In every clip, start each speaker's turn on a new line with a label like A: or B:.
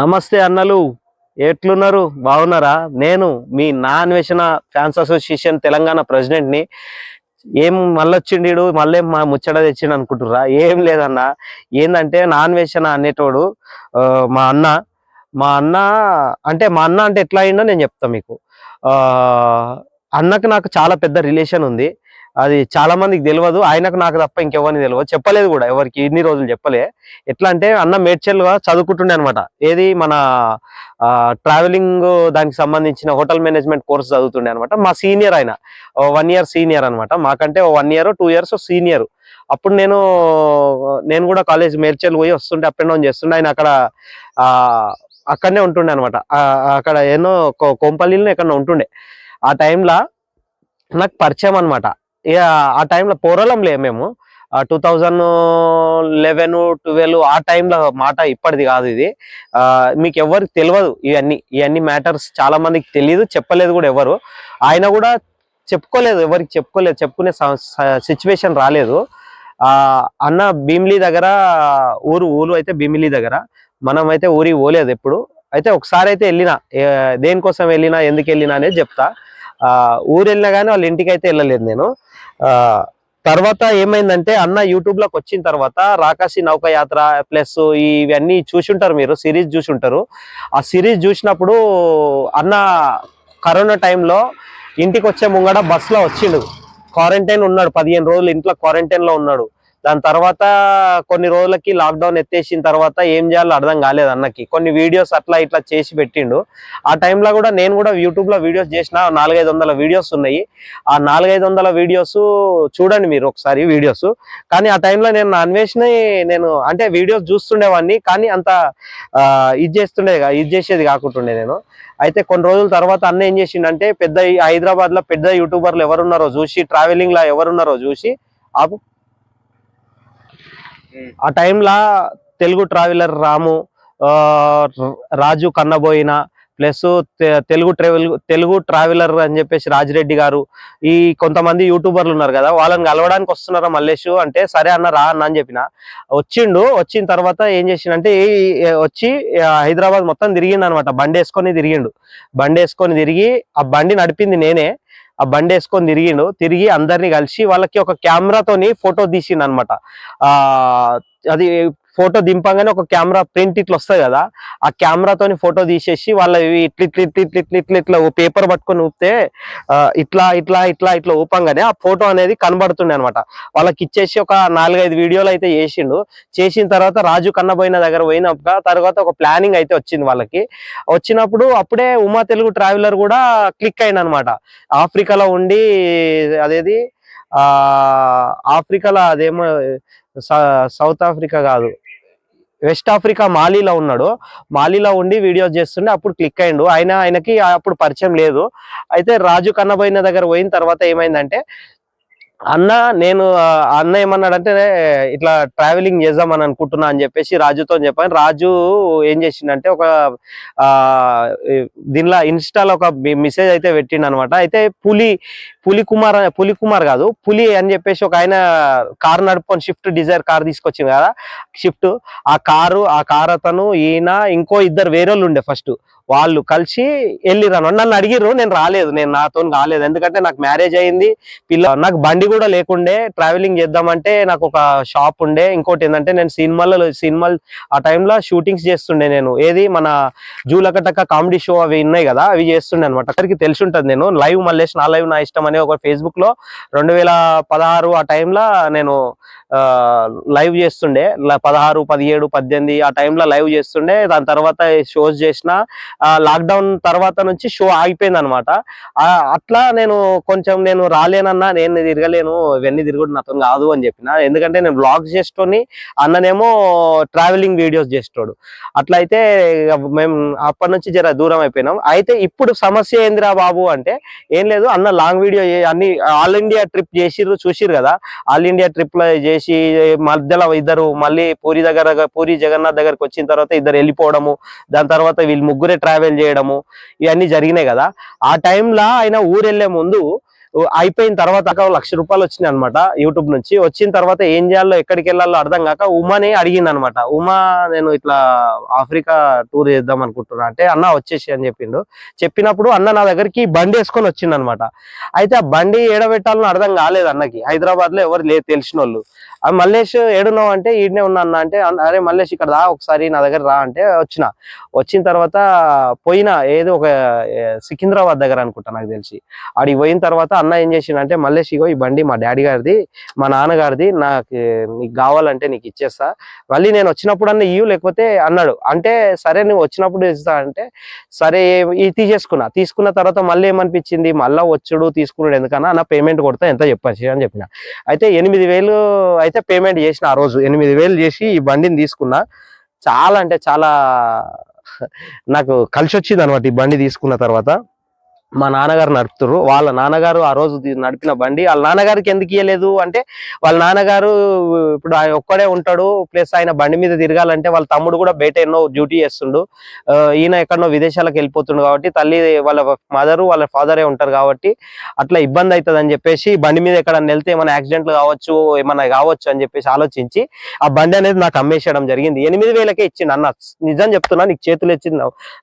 A: నమస్తే అన్నలు. ఎట్లున్నారు? బాగున్నారా? నేను మీ నా అన్వేషణ ఫ్యాన్స్ అసోసియేషన్ తెలంగాణ ప్రెసిడెంట్ని. ఏం మళ్ళొచ్చిండు మళ్ళీ మా ముచ్చట తెచ్చిండు అనుకుంటుర్రా? ఏం లేదన్న. ఏంటంటే నా అన్వేషణ అనేటోడు మా అన్న. మా అన్న అంటే మా అన్న అంటే ఎట్లా అయిందో నేను చెప్తా మీకు. అన్నకు నాకు చాలా పెద్ద రిలేషన్ ఉంది. అది చాలా మందికి తెలియదు ఆయనకు నాకు తప్ప ఇంకెవరిని తెలియదు చెప్పలేదు కూడా ఎవరికి ఇన్ని రోజులు చెప్పలే. ఎట్లా అంటే అన్న మేడ్చల్గా చదువుకుంటుండే అనమాట ఏది మన ట్రావెలింగ్ దానికి సంబంధించిన హోటల్ మేనేజ్మెంట్ కోర్స్ చదువుతుండే అనమాట మా సీనియర్ ఆయన వన్ ఇయర్ సీనియర్ అనమాట మాకంటే one year two years senior. అప్పుడు నేను నేను కూడా కాలేజ్ మేడ్చల్ పోయి వస్తుండే అప్ అండ్ డౌన్ చేస్తుండే. ఆయన అక్కడ అక్కడనే ఉంటుండే అనమాట అక్కడ ఎన్నో కొ- కొంపల్లిలో ఎక్కడ ఉంటుండే. ఆ టైంలో నాకు పరిచయం అనమాట ఇక ఆ టైంలో పోరలంలే మేము. టూ థౌజండ్ లెవెన్ ట్వెల్వ్ ఆ టైంలో మాట ఇప్పటిది కాదు ఇది. మీకు ఎవరికి తెలియదు ఇవన్నీ. ఇవన్నీ మ్యాటర్స్ చాలా మందికి తెలియదు చెప్పలేదు కూడా ఎవరు. ఆయన కూడా చెప్పుకోలేదు ఎవరికి చెప్పుకోలేదు చెప్పుకునే సిచ్యువేషన్ రాలేదు. అన్న భీమిలీ దగ్గర ఊరు ఊరు అయితే భీమిలీ దగ్గర. మనం అయితే ఊరికి పోలేదు ఎప్పుడు. అయితే ఒకసారి అయితే వెళ్ళినా దేనికోసం వెళ్ళినా ఎందుకు వెళ్ళినా అనేది చెప్తా. ఊరు వెళ్ళినా కానీ వాళ్ళ ఇంటికి అయితే వెళ్ళలేదు నేను. తర్వాత ఏమైందంటే అన్న యూట్యూబ్లోకి వచ్చిన తర్వాత రాకాసి నౌక యాత్ర ప్లస్ ఇవన్నీ చూసుంటారు మీరు సిరీస్ చూసుంటారు. ఆ సిరీస్ చూసినప్పుడు అన్న కరోనా టైంలో ఇంటికి వచ్చే ముంగడ బస్సులో వచ్చిండు. క్వారంటైన్ ఉన్నాడు పదిహేను రోజులు ఇంట్లో క్వారంటైన్లో ఉన్నాడు. దాని తర్వాత కొన్ని రోజులకి లాక్డౌన్ ఎత్తేసిన తర్వాత ఏం చేయాలో అర్థం కాలేదు అన్నకి. కొన్ని వీడియోస్ అట్లా ఇట్లా చేసి పెట్టిండు. ఆ టైంలో కూడా నేను కూడా యూట్యూబ్లో వీడియోస్ చేసిన నాలుగైదు వందల వీడియోస్ ఉన్నాయి. ఆ నాలుగైదు వందల వీడియోస్ చూడండి మీరు ఒకసారి వీడియోస్ కానీ ఆ టైంలో నేను నా అన్వేషణ నేను అంటే వీడియోస్ చూస్తుండేవాడిని కానీ అంత ఇది చేస్తుండే ఇది చేసేది కాకుంటుండే నేను. అయితే కొన్ని రోజుల తర్వాత అన్న ఏం చేసిండంటే పెద్ద హైదరాబాద్లో పెద్ద యూట్యూబర్లు ఎవరున్నారో చూసి ట్రావెలింగ్లో ఎవరున్నారో చూసి ఆపు ఆ టైంలో తెలుగు ట్రావెలర్ రాము ఆ, Raju Kannaboyina plus Telugu travel Telugu traveller అని చెప్పేసి రాజిరెడ్డి గారు ఈ కొంతమంది యూట్యూబర్లు ఉన్నారు కదా వాళ్ళని కలవడానికి వస్తున్నారా మల్లేష్? అంటే సరే అన్న రా అన్న అని చెప్పిన. వచ్చిండు వచ్చిన తర్వాత ఏం చేసిండంటే ఈ- వచ్చి హైదరాబాద్ మొత్తం తిరిగిండు అనమాట బండి వేసుకొని తిరిగిండు. బండి వేసుకొని తిరిగి ఆ బండి నడిపింది నేనే. ఆ బండి వేసుకొని తిరిగిండు. తిరిగి అందరిని కలిసి వాళ్ళకి ఒక కెమెరాతోని ఫోటో తీసిండు అనమాట అది ఫోటో దింపంగానే ఒక కెమెరా ప్రింట్ ఇట్లా వస్తుంది కదా ఆ కెమెరాతోని ఫోటో తీసేసి వాళ్ళ ఇట్లా ఇట్ల ఇట్ల ఇట్ల ఇట్ల ఇట్ల ఇట్ల ఇట్లా పేపర్ పట్టుకొని ఊపితే ఇట్లా ఇట్లా ఇట్లా ఇట్లా ఊపంగానే ఆ ఫోటో అనేది కనబడుతుండే అనమాట వాళ్ళకి ఇచ్చేసి ఒక నాలుగైదు వీడియోలు అయితే చేసిండు. చేసిన తర్వాత రాజు కన్నబోయిన దగ్గర పోయినాక తర్వాత ఒక ప్లానింగ్ అయితే వచ్చింది వాళ్ళకి. వచ్చినప్పుడు అప్పుడే ఉమా తెలుగు ట్రావెలర్ కూడా క్లిక్ అయింది అనమాట ఆఫ్రికాలో ఉండి అదేది ఆఫ్రికాలో అదేమో స- సౌత్ ఆఫ్రికా కాదు. వెస్ట్ ఆఫ్రికా మాలీలో ఉన్నాడు. మాలీలో ఉండి వీడియోస్ చేస్తుండే అప్పుడు క్లిక్ అయ్యిండు ఆయన ఆయనకి అప్పుడు పరిచయం లేదు. అయితే రాజు కన్నబోయిన దగ్గర పోయిన తర్వాత ఏమైందంటే అన్న నేను అన్న ఏమన్నాడంటే ఇట్లా ట్రావెలింగ్ చేద్దామని అనుకుంటున్నా అని చెప్పేసి రాజుతో చెప్పాను. రాజు ఏం చేసిండంటే ఒక ఆ దీనిలో ఇన్స్టాలో ఒక మెసేజ్ అయితే పెట్టిండు అనమాట అయితే పులి పులి కుమార్ అనే- పులి కుమార్ కాదు పులి అని చెప్పేసి ఒక ఆయన కార్ నడుపుకొని షిఫ్ట్ డిజైర్ కార్ తీసుకొచ్చింది కదా షిఫ్ట్ ఆ కారు ఆ కార్ అతను ఈయన ఇంకో ఇద్దరు వేరే వాళ్ళు ఉండే ఫస్ట్ వాళ్ళు కలిసి వెళ్ళిరాను నన్ను అడిగిర్రు నేను రాలేదు నేను నాతో కాలేదు. ఎందుకంటే నాకు మ్యారేజ్ అయింది పిల్ల నాకు బండి కూడా లేకుండే ట్రావెలింగ్ చేద్దామంటే నాకు ఒక షాప్ ఉండే. ఇంకోటి ఏంటంటే నేను సినిమాలలో సినిమాలు ఆ టైంలో షూటింగ్స్ చేస్తుండే నేను. ఏది? మన జూలకటక కామెడీ షో అవి ఉన్నాయి కదా అవి చేస్తుండే అనమాట అక్కడికి తెలిసి ఉంటుంది నేను. లైవ్ మల్లేష్ నా లైవ్ నా ఇష్టం అనే ఒక ఫేస్బుక్లో రెండు వేల పదహారు ఆ టైంలో నేను లైవ్ చేస్తుండే. పదహారు పదిహేడు పద్దెనిమిది ఆ టైంలో లైవ్ చేస్తుండే. దాని తర్వాత షోస్ చేసిన లాక్డౌన్ తర్వాత నుంచి షో ఆగిపోయింది అనమాట అట్లా నేను కొంచెం నేను రాలేనన్నా నేను తిరగలేను ఇవన్నీ తిరుగుడు నాతో కాదు అని చెప్పిన. ఎందుకంటే నేను బ్లాగ్స్ చేసుకొని అన్ననేమో ట్రావెలింగ్ వీడియోస్ చేస్తాడు. అట్లా అయితే మేము అప్పటి నుంచి జర దూరం అయిపోయినాం. అయితే ఇప్పుడు సమస్య ఏందిరా బాబు అంటే ఏం లేదు అన్న లాంగ్ వీడియో అన్ని ఆల్ ఇండియా ట్రిప్ చేసిర్రు చూసిర్రు కదా? ఆల్ ఇండియా ట్రిప్లో చేసి మధ్యలో ఇద్దరు మళ్ళీ పూరి దగ్గర పూరి జగన్నాథ్ దగ్గరకు వచ్చిన తర్వాత ఇద్దరు వెళ్ళిపోవడము దాని తర్వాత వీళ్ళు ముగ్గురే ట్రావెల్ చేయడము ఇవన్నీ జరిగినాయి కదా. ఆ టైంలో ఆయన ఊరు వెళ్ళే ముందు అయిపోయిన తర్వాత లక్ష రూపాయలు వచ్చినాయి అనమాట యూట్యూబ్ నుంచి. వచ్చిన తర్వాత ఏం చేయాలో ఎక్కడికి వెళ్ళాలో అర్థం కాక ఉమాని అడిగింది అనమాట ఉమా నేను ఇట్లా ఆఫ్రికా టూర్ చేద్దాం అనుకుంటున్నా అంటే అన్న వచ్చేసి అని చెప్పిండు. చెప్పినప్పుడు అన్న నా దగ్గరికి బండి వేసుకొని వచ్చిండు అనమాట అయితే ఆ బండి ఏడబెట్టాలని అర్థం కాలేదు అన్నకి. హైదరాబాద్లో ఎవరు లేదు తెలిసిన వాళ్ళు ఆ మల్లేష్ ఏడున్నావు అంటే ఈడనే ఉన్నా అన్న అంటే అరే మల్లేష్ ఇక్కడ రా ఒకసారి నా దగ్గర రా అంటే వచ్చిన. వచ్చిన తర్వాత పోయినా ఏదో ఒక సికింద్రాబాద్ దగ్గర అనుకుంటా నాకు తెలిసి. ఆడికి పోయిన తర్వాత అన్న ఏం చేసిండంటే మల్లేష్ ఇగో ఈ బండి మా డాడీ గారిది మా నాన్నగారిది నాకు నీకు కావాలంటే నీకు ఇచ్చేస్తా. మళ్ళీ నేను వచ్చినప్పుడు అన్న ఇయ్యు లేకపోతే అన్నాడు. అంటే సరే నువ్వు వచ్చినప్పుడు ఇస్తా అంటే సరే ఇది తీసేసుకున్నా. తీసుకున్న తర్వాత మళ్ళీ ఏమనిపించింది? మళ్ళీ వచ్చుడు తీసుకున్నాడు ఎందుకన్నా అన్న పేమెంట్ కొడతా ఎంత చెప్పచ్చు అని చెప్పిన. అయితే ఎనిమిది వేలు అయితే పేమెంట్ చేసిన ఆ రోజు ఎనిమిది వేలు చేసి ఈ బండిని తీసుకున్నా. చాలా అంటే చాలా నాకు కలిసి వచ్చింది అనమాట ఈ బండి తీసుకున్న తర్వాత. మా నాన్నగారు నడుపుతారు వాళ్ళ నాన్నగారు ఆ రోజు నడిపిన బండి. వాళ్ళ నాన్నగారికి ఎందుకు ఇవ్వలేదు అంటే వాళ్ళ నాన్నగారు ఇప్పుడు ఆయన ఒక్కడే ఉంటాడు. ప్లస్ ఆయన బండి మీద తిరగాలంటే వాళ్ళ తమ్ముడు కూడా బయట ఎన్నో డ్యూటీ చేస్తుండు. ఈయన ఎక్కడో విదేశాలకు వెళ్ళిపోతుండు కాబట్టి తల్లి వాళ్ళ మదరు వాళ్ళ ఫాదరే ఉంటారు కాబట్టి అట్లా ఇబ్బంది అవుతుంది అని చెప్పేసి బండి మీద ఎక్కడ వెళ్తే ఏమైనా యాక్సిడెంట్లు కావచ్చు ఏమైనా కావచ్చు అని చెప్పేసి ఆలోచించి ఆ బండి అనేది నాకు అమ్మేసేయడం జరిగింది. ఎనిమిది వేలకే ఇచ్చిండు అన్న. నిజం చెప్తున్నా నీకు చేతులు ఇచ్చింది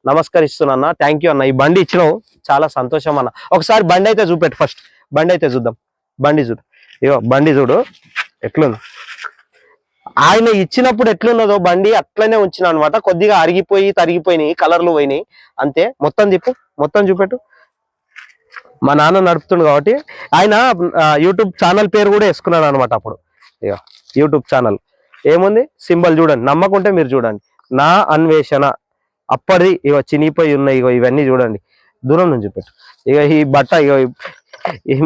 A: నమస్కరిస్తున్నా అన్న. థ్యాంక్ యూ అన్న. ఈ బండి ఇచ్చినావు. చాలా సంతోషం అన్న. ఒకసారి బండి అయితే చూపెట్టు ఫస్ట్. బండి అయితే చూద్దాం. బండి చూడు. ఇగో బండి చూడు. ఎట్లుంది? ఆయన ఇచ్చినప్పుడు ఎట్లున్నదో బండి అట్లనే ఉంచిన అనమాట కొద్దిగా అరిగిపోయి తరిగిపోయినాయి కలర్లు పోయినాయి. అంతే. మొత్తం చెప్పు మొత్తం చూపెట్టు. మా నాన్న నడుపుతుండు కాబట్టి. ఆయన యూట్యూబ్ ఛానల్ పేరు కూడా వేసుకున్నాడు అనమాట అప్పుడు. ఇక యూట్యూబ్ ఛానల్. ఏముంది? సింబల్ చూడండి. నమ్మకుంటే మీరు చూడండి. నా అన్వేషణ. అప్పటిది ఇగో చినిగిపోయి ఉన్నాయి ఇగో ఇవన్నీ చూడండి. దూరం నుంచి పెట్టు. ఇక ఈ బట్ట ఇగో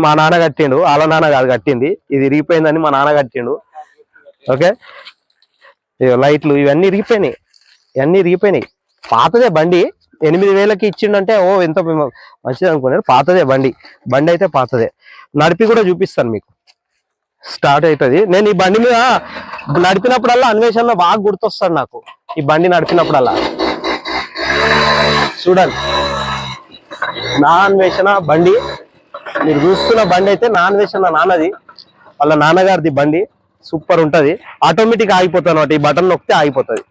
A: మా నాన్న కట్టిండు వాళ్ళ నాన్న కాదు కట్టింది. ఇది ఇరిగిపోయిందని మా నాన్న కట్టిండు. ఓకే? ఇగో లైట్లు ఇవన్నీ ఇరిగిపోయినాయి. ఇవన్నీ ఇరిగిపోయినాయి. పాతదే బండి. ఎనిమిది వేలకి ఇచ్చిండంటే ఓ ఎంత మంచిది అనుకున్నాడు. పాతదే బండి. బండి అయితే పాతదే. నడిపి కూడా చూపిస్తాను మీకు. స్టార్ట్ అవుతుంది నేను ఈ బండి మీద నడిపినప్పుడల్లా అన్వేషణలో బాగా గుర్తొస్తాడు నాకు. ఈ బండి నడిపినప్పుడల్లా. చూడండి. నాన్ వేషణ బండి. మీరు చూస్తున్న బండి అయితే నాన్ వేషణ నాన్నది. వాళ్ళ నాన్నగారిది బండి. సూపర్ ఉంటది. ఆటోమేటిక్ ఆగిపోతుంది అనమాట ఈ బటన్ నొక్కితే ఆగిపోతుంది.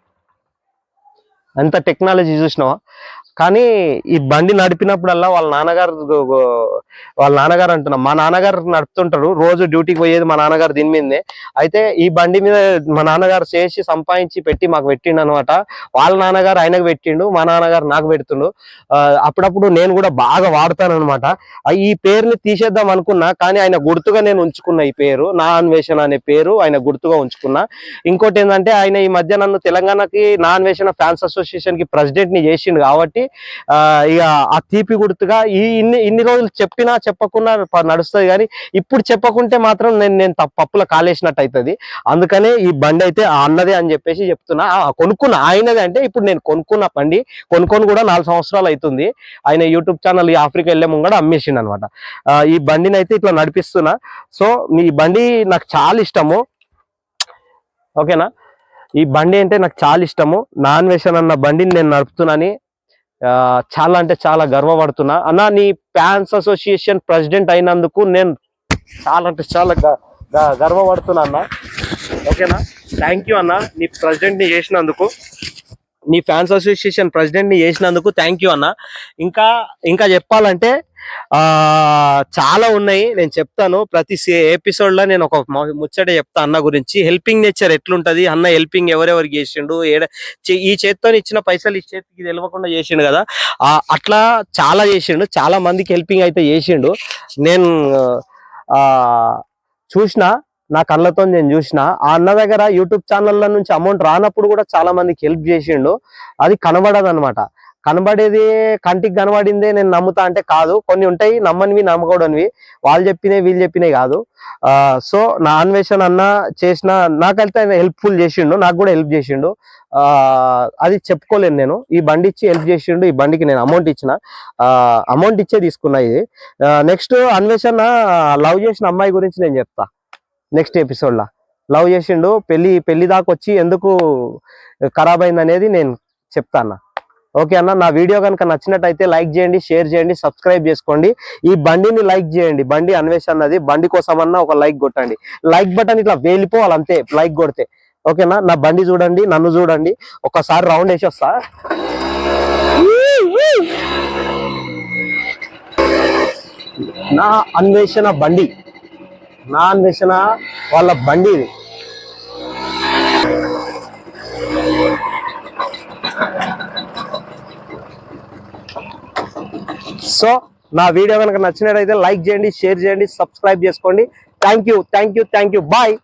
A: ఎంత టెక్నాలజీ చూసినావా? కానీ ఈ బండి నడిపినప్పుడల్లా వాళ్ళ నాన్నగారు వాళ్ళ నాన్నగారు అంటున్నా మా నాన్నగారు నడుపుతుంటారు రోజు డ్యూటీకి పోయేది మా నాన్నగారు దీని మీదే. అయితే ఈ బండి మీద మా నాన్నగారు చేసి సంపాదించి పెట్టి మాకు పెట్టిండు అనమాట వాళ్ళ నాన్నగారు ఆయనకు పెట్టిండు మా నాన్నగారు నాకు పెడుతుండు. అప్పుడప్పుడు నేను కూడా బాగా వాడతాను అనమాట ఈ పేరుని తీసేద్దాం అనుకున్నా కానీ ఆయన గుర్తుగా నేను ఉంచుకున్నా ఈ పేరు నా అన్వేషణ అనే పేరు ఆయన గుర్తుగా ఉంచుకున్నా. ఇంకోటి ఏంటంటే ఆయన ఈ మధ్య నన్ను తెలంగాణకి నా అన్వేషణ ఫ్యాన్స్ అసోసియేషన్కి ప్రెసిడెంట్ని చేసిండు కాబట్టి కాబట్టి ఇక ఆ తీపి గుర్తుగా ఈ ఇన్ని ఇన్ని రోజులు చెప్పినా చెప్పకున్నా నడుస్తుంది కానీ ఇప్పుడు చెప్పకుంటే మాత్రం నేను నేను తప్పు పప్పుల కాలేసినట్టు అవుతుంది అందుకనే ఈ బండి అయితే ఆ అన్నదే అని చెప్పేసి చెప్తున్నా. ఆ, కొనుక్కున్న ఆయనదే అంటే ఇప్పుడు నేను కొనుక్కున్న బండి కొనుక్కొని కూడా నాలుగు సంవత్సరాలు అవుతుంది ఆయన యూట్యూబ్ ఛానల్ ఈ ఆఫ్రికా వెళ్ళే ముంగడ అమ్మేసిండు అనమాట ఈ బండిని అయితే ఇట్లా నడిపిస్తున్నా. సో మీ బండి నాకు చాలా ఇష్టము. ఓకేనా? ఈ బండి అంటే నాకు చాలా ఇష్టము. నాన్ వెషన్ అన్న బండిని నేను నడుపుతున్నాను చాలా అంటే చాలా గర్వపడుతున్నా. అన్న నీ ఫ్యాన్స్ అసోసియేషన్ ప్రెసిడెంట్ అయినందుకు నేను చాలా అంటే చాలా గ- గ- గర్వపడుతున్నా అన్న. ఓకేనా? థ్యాంక్ యూ అన్న. నీ ప్రెసిడెంట్ని చేసినందుకు. నీ ఫ్యాన్స్ అసోసియేషన్ ప్రెసిడెంట్ని చేసినందుకు థ్యాంక్ యూ అన్న. ఇంకా ఇంకా చెప్పాలంటే చాలా ఉన్నాయి. నేను చెప్తాను. ప్రతి ఎపిసోడ్లో నేను ఒక ముచ్చట చెప్తా అన్న గురించి. హెల్పింగ్ నేచర్ ఎట్లుంటది? అన్న హెల్పింగ్ ఎవరెవరికి చేసిండు? ఏడ చే- ఈ చేత్తో ఇచ్చిన పైసలు ఈ చేతికి తెలియకుండా చేసిండు కదా? అట్లా చాలా చేసిండు. చాలా మందికి హెల్పింగ్ అయితే చేసిండు. నేను చూసిన నా కళ్ళతో నేను చూసిన ఆ అన్న దగ్గర యూట్యూబ్ ఛానళ్ళ నుంచి అమౌంట్ రానప్పుడు కూడా చాలా మందికి హెల్ప్ చేసిండు. అది కనబడదు అనమాట కనబడేది కంటికి కనబడిందే నేను నమ్ముతా అంటే కాదు. కొన్ని ఉంటాయి నమ్మనివి నమ్మకూడనివి. వాళ్ళు చెప్పినవి వీళ్ళు చెప్పినవి కాదు. సో నా అన్వేషణ అన్న చేసిన నాకైతే ఆయన హెల్ప్ఫుల్ చేసిండు. నాకు కూడా హెల్ప్ చేసిండు. అది చెప్పుకోలేను నేను. ఈ బండి ఇచ్చి హెల్ప్ చేసిండు. ఈ బండికి నేను అమౌంట్ ఇచ్చిన. అమౌంట్ ఇచ్చే తీసుకున్నా ఇది. నెక్స్ట్ అన్వేషణ లవ్ చేసిన అమ్మాయి గురించి నేను చెప్తా. నెక్స్ట్ ఎపిసోడ్లో లవ్ చేసిండు. పెళ్ళి పెళ్ళి దాకా వచ్చి ఎందుకు ఖరాబ్ అయింది అనేది నేను చెప్తాను? అన్న ఓకే అన్న నా వీడియో కనుక నచ్చినట్టయితే లైక్ చేయండి షేర్ చేయండి సబ్స్క్రైబ్ చేసుకోండి. ఈ బండిని లైక్ చేయండి బండి అన్వేష్ అన్నది బండి కోసం అన్న ఒక లైక్ కొట్టండి. లైక్ బటన్ ఇట్లా వేలిపోవాలి అంతే లైక్ కొడితే. ఓకేనా నా బండి చూడండి నన్ను చూడండి. ఒకసారి రౌండ్ వేసి వస్తా. నా అన్వేషణ బండి. నా అన్వేషణ వాళ్ళ బండి ఇది సో నా వీడియో కనుక నచ్చినట్టయితే లైక్ చేయండి షేర్ చేయండి సబ్స్క్రైబ్ చేసుకోండి. Thank you thank you thank you bye